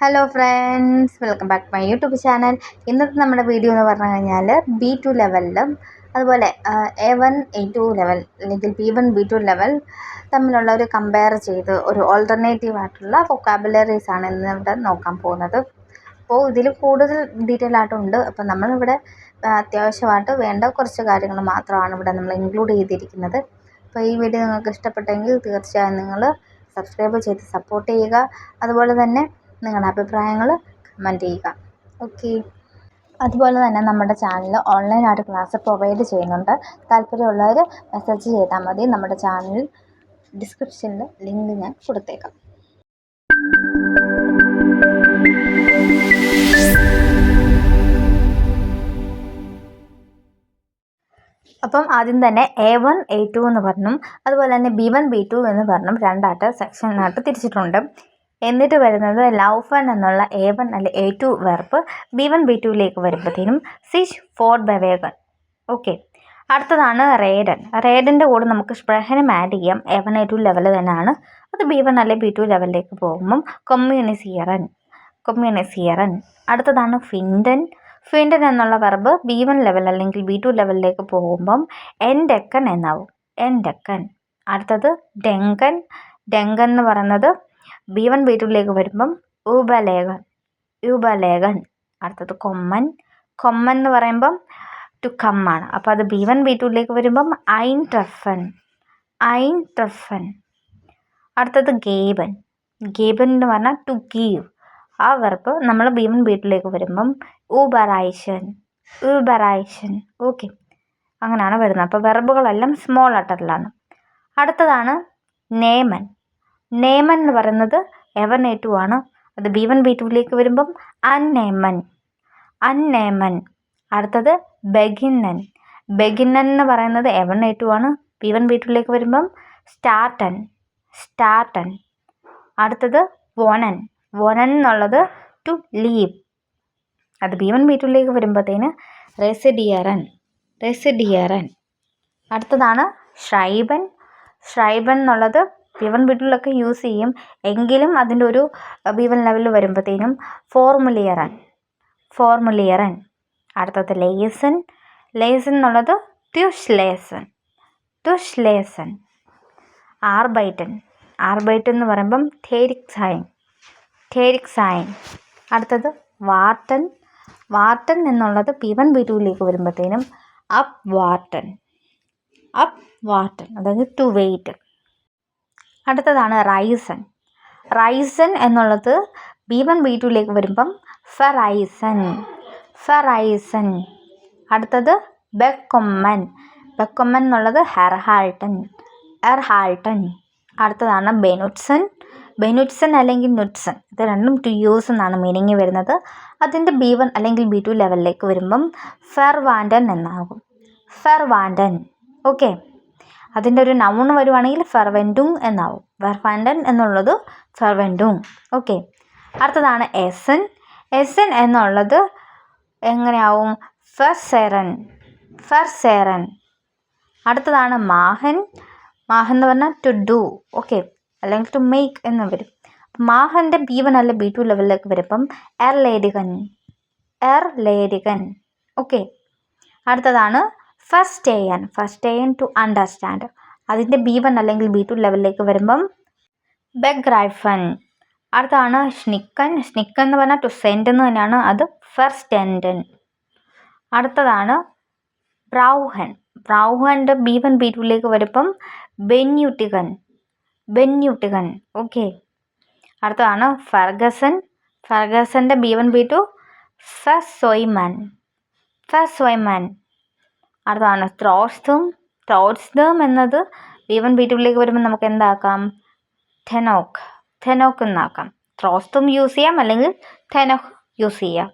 Hello friends welcome back my YouTube channel ഇന്നത്തെ നമ്മുടെ video എന്ന് പറഞ്ഞു കഴിഞ്ഞാൽ ബി ടു ലെവലിലും അതുപോലെ A one A two level അല്ലെങ്കിൽ B one B two level തമ്മിലുള്ള ഒരു കമ്പയർ ചെയ്ത് ഒരു ഓൾട്ടർനേറ്റീവ് ആയിട്ടുള്ള വൊക്കാബുലറീസ് ആണ് ഇന്ന് ഇവിടെ നോക്കാൻ പോകുന്നത്. അപ്പോൾ ഇതിൽ കൂടുതൽ ഡീറ്റെയിൽ ആയിട്ടുണ്ട്. അപ്പോൾ നമ്മളിവിടെ അത്യാവശ്യമായിട്ട് വേണ്ട കുറച്ച് കാര്യങ്ങൾ മാത്രമാണ് ഇവിടെ നമ്മൾ ഇൻക്ലൂഡ് ചെയ്തിരിക്കുന്നത്. അപ്പോൾ ഈ വീഡിയോ നിങ്ങൾക്ക് ഇഷ്ടപ്പെട്ടെങ്കിൽ തീർച്ചയായും നിങ്ങൾ സബ്സ്ക്രൈബ് ചെയ്ത് സപ്പോർട്ട് ചെയ്യുക. അതുപോലെ തന്നെ നിങ്ങളുടെ അഭിപ്രായങ്ങൾ കമന്റ് ചെയ്യുക. ഓക്കെ അതുപോലെ തന്നെ നമ്മുടെ ചാനൽ ഓൺലൈനായിട്ട് ക്ലാസ് പ്രൊവൈഡ് ചെയ്യുന്നുണ്ട്. താല്പര്യമുള്ളവർ മെസ്സേജ് ചെയ്താൽ മതി. നമ്മുടെ ചാനൽ ഡിസ്ക്രിപ്ഷനിൽ ലിങ്ക് ഞാൻ കൊടുത്തേക്കാം. അപ്പം ആദ്യം തന്നെ എ വൺ എ ടു എന്ന് പറഞ്ഞും അതുപോലെ തന്നെ ബി വൺ ബി ടു എന്ന് പറഞ്ഞും രണ്ടായിട്ട് സെക്ഷനായിട്ട് തിരിച്ചിട്ടുണ്ട്. എന്നിട്ട് വരുന്നത് ലൗഫൻ എന്നുള്ള എ വൺ അല്ലെ A two verb B one B ടുവിലേക്ക് വരുമ്പോഴത്തേനും സിഷ് ഫോർ ബവേഗൻ ഓക്കെ. അടുത്തതാണ് റേഡൻ. റേഡന്റെ കൂടെ നമുക്ക് സ്പ്രഹനം ആഡ് ചെയ്യാം. A one A two level തന്നെയാണ്. അത് ബി വൺ അല്ലെ ബി ടു ലെവലിലേക്ക് പോകുമ്പം കൊമ്മ്യൂണിസിയറൻ. കൊമ്മ്യൂണിസിയറൻ. അടുത്തതാണ് ഫിൻഡൻ. ഫിൻഡൻ എന്നുള്ള വെർബ് ബി വൺ ലെവൽ അല്ലെങ്കിൽ ബി ടു ലെവലിലേക്ക് പോകുമ്പം എൻഡെക്കൻ എന്നാവും. എൻഡെക്കൻ അടുത്തത് ഡെങ്കൻ. ഡെങ്കൻ എന്ന് പറയുന്നത് ബി വൺ ബി ടുവിലേക്ക് വരുമ്പം ഉപലേഖൻ ഉപലേഖൻ. അടുത്തത് കൊമ്മൻ. കൊമ്മൻ എന്ന് പറയുമ്പം ടു കമ്മാണ് അപ്പോൾ അത് ബി വൺ ബി ടുവിലേക്ക് വരുമ്പം ഐൻ ട്രഫൻ ഐൻ ട്രഫൻ. അടുത്തത് ഗേബൻ. ഗേബൻ എന്ന് പറഞ്ഞാൽ ടു ഗീവ് ആ വെർപ്പ് നമ്മൾ ബി വൺ ബി ടുവിലേക്ക് വരുമ്പം ഊബറൈഷൻ ഊബറൈഷൻ ഓക്കെ അങ്ങനെയാണ് വരുന്നത്. അപ്പോൾ വെർബുകളെല്ലാം സ്മോൾ ലെറ്ററിലാണ് അടുത്തതാണ് നേമൻ. നേമൻ എന്ന് പറയുന്നത് എവൻ എ ടു ആണ്. അത് ബി വൺ ബി ടുവിലേക്ക് വരുമ്പം അന്നേമൻ അന്നേമൻ അടുത്തത് ബഗിന്നൻ. ബെഗിന്നൻ എന്ന് പറയുന്നത് എവൻ എ ടു ആണ് ബി വൺ ബി ടുവിലേക്ക് വരുമ്പം സ്റ്റാർട്ടൻ. സ്റ്റാർട്ടൻ. അടുത്തത് വോനൻ. വോനൻ എന്നുള്ളത് ടു ലീവ് അത് ബി വൺ ബി ടുവിലേക്ക് വരുമ്പോഴത്തേന് റെസിഡിയറൻ. റെസിഡിയറൻ. അടുത്തതാണ് ഷ്രൈബൻ. ഷ്രൈബൻ എന്നുള്ളത് ബി വൺ ബി ടുവിലൊക്കെ യൂസ് ചെയ്യും. എങ്കിലും അതിന്റെ ഒരു ബി വൺ ലെവലിൽ വരുമ്പോഴത്തേനും ഫോർമുലിയറൻ ഫോർമുലിയറൻ അടുത്തത് ലേസൻ ലേസൻ എന്നുള്ളത് ട്യുഷ്ലേസൻ ട്യുഷ്ലേസൻ ആർബൈറ്റൻ ആർബൈറ്റൻ എന്ന് പറയുമ്പം തേരിക് സായൻ തേരിക് സായൻ അടുത്തത് വാർട്ടൻ വാർട്ടൻ എന്നുള്ളത് പി വൺ ബി ടുവിലേക്ക് വരുമ്പോഴത്തേനും അപ്പ് വാർട്ടൻ അപ്പ് വാർട്ടൻ അതായത് ടു വെയിറ്റ് അടുത്തതാണ് റൈസൻ റൈസൻ എന്നുള്ളത് ബി വൺ ബി ടുവിലേക്ക് വരുമ്പം ഫെറൈസൺ. ഫെറൈസൺ. അടുത്തത് ബെക്കൊമ്മൻ. ബെക്കൊമ്മൻ എന്നുള്ളത് ഹെർഹാൾട്ടൻ എർഹാൾട്ടൻ അടുത്തതാണ് ബെനുട്സൺ ബെനുട്സൺ അല്ലെങ്കിൽ നുട്സൺ ഇത് രണ്ടും ടു യൂസ് എന്നാണ് മീനിങ് വരുന്നത്. അതിന്റെ ബി വൺ അല്ലെങ്കിൽ ബി ടു ലെവലിലേക്ക് വരുമ്പം ഫെർവാൻഡൻ എന്നാകും. ഫെർവാൻഡൻ. ഓക്കെ അതിന്റെ ഒരു നൗൺ വരുവാണെങ്കിൽ ഫെർവെന്റുങ് എന്നാവും. വെർഫാൻഡൻ എന്നുള്ളത് ഫെർവെന്റുങ് ഓക്കെ അടുത്തതാണ് എസൻ. എസൻ എന്നുള്ളത് എങ്ങനെയാവും? ഫെർസെറൻ ഫെർസെറൻ അടുത്തതാണ് മാഹൻ. മാഹൻ എന്ന് പറഞ്ഞാൽ ടു ഡു ഓക്കെ അല്ലെങ്കിൽ ടു മേക്ക് എന്ന് വരും. മാഹന്റെ ബി വൺ അല്ല ബി ടു ലെവലിലേക്ക് വരുമ്പം എർ ലേരികൻ എർ ലേരികൻ ഓക്കെ അടുത്തതാണ് first A N first A N to understand അതിന്റെ ബി വൺ അല്ലെങ്കിൽ ബി ടു ലെവലിലേക്ക് വരുമ്പം ബെഗ്രൈഫൻ. അടുത്താണ് സ്നിക്കൻ. സ്നിക്കൻ എന്ന് പറഞ്ഞാൽ ടു സെൻഡ് എന്ന് തന്നെയാണ്. അത് ഫസ്റ്റ് എൻഡൻ അടുത്തതാണ് ബ്രൗഹൻ. ബ്രൗഹന്റെ ബി വൺ ബി ടുവിലേക്ക് വരുമ്പം ബെന്യൂട്ടികൻ. ബെന്യൂട്ടികൻ. ഓക്കെ അടുത്തതാണ് ഫർഗസൻ ഫർഗസന്റെ ബി വൺ ബി ടു ഫസോയ്മൻ ഫസോയ്മൻ അടുത്തതാണ് ത്രോട്സ്തും ത്രോട്സ്ദം എന്നത് ബി വൺ ബി ടുവിലേക്ക് വരുമ്പോൾ നമുക്ക് എന്താക്കാം? തെനോക്ക് തെനോക്ക് എന്നാക്കാം. ത്രോസ്തും യൂസ് ചെയ്യാം അല്ലെങ്കിൽ തെനോക്ക് യൂസ് ചെയ്യാം.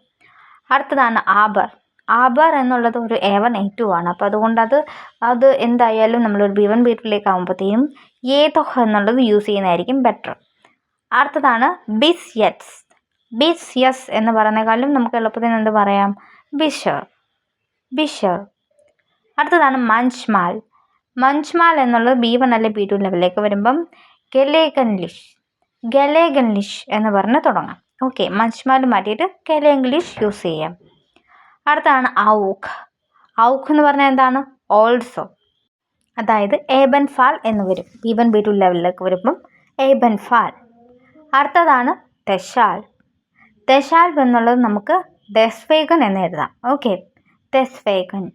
അടുത്തതാണ് ആബർ. ആബർ എന്നുള്ളത് ഒരു എ വൺ എ ടു ആണ്. അപ്പോൾ അതുകൊണ്ട് അത് അത് എന്തായാലും നമ്മളൊരു ബി വൺ ബി ടുവിലേക്ക് ആകുമ്പോഴത്തേനും ഏതൊഹ എന്നുള്ളത് യൂസ് ചെയ്യുന്നതായിരിക്കും ബെറ്റർ അടുത്തതാണ് ബിസ് യെറ്റ്സ് ബിസ് യെസ് എന്ന് പറയുന്നതിനേക്കാളും നമുക്ക് എളുപ്പത്തിന് എന്ത് പറയാം? ബിഷർ. ബിഷർ. അടുത്തതാണ് മഞ്ച്മാൽ. മഞ്ച്മാൽ എന്നുള്ളത് ബി വൺ അല്ലെ ബി ടു ലെവലിലേക്ക് വരുമ്പം ഗലേഗൻലിഷ് ഗലേഗൻലിഷ് എന്ന് പറഞ്ഞ് തുടങ്ങാം. ഓക്കെ മഞ്ച്മാൽ മാറ്റിയിട്ട് ഗലേഗ്ലിഷ് യൂസ് ചെയ്യാം. അടുത്താണ് ഔഖ്. ഔഖ് എന്ന് പറഞ്ഞാൽ എന്താണ്? ഓൾസോ. അതായത് ഏബൻ ഫാൾ എന്ന് വരും. ബി വൺ ബി ടു ലെവലിലേക്ക് വരുമ്പം ഏബൻ ഫാൾ അടുത്തതാണ് ദശാൽ ദശാൽ എന്നുള്ളത് നമുക്ക് ദസ്വേഗൻ എന്ന് എഴുതാം. ഓക്കെ ദസ്വേഗൻ.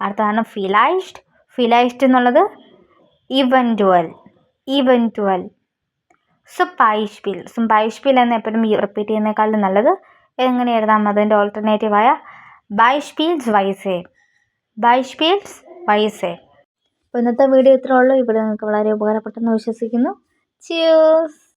അടുത്തതാണ് ഫിലൈഷ്ഡ് ഫിലൈഷ്ഡ് എന്നുള്ളത് ഇവന്റുവൽ ഇവന്റുവൽ സുപ്പൈഷ്പിൽ സുപ്പൈഷ്പിൽ എന്ന് എപ്പോഴും റിപ്പീറ്റ് ചെയ്യുന്നതിനേക്കാളും നല്ലത് എങ്ങനെ എഴുതാം? അതിന്റെ ഓൾട്ടർനേറ്റീവായ ബൈഷ്പീൽസ് വൈസേ. ബൈഷ്പീൽസ് വൈസേ. അപ്പോൾ ഇന്നത്തെ വീഡിയോ ഇത്രേ ഉള്ളൂ. ഇവിടെ നിങ്ങൾക്ക് വളരെ ഉപകാരപ്പെട്ടെന്ന് വിശ്വസിക്കുന്നു. ചിയേഴ്സ്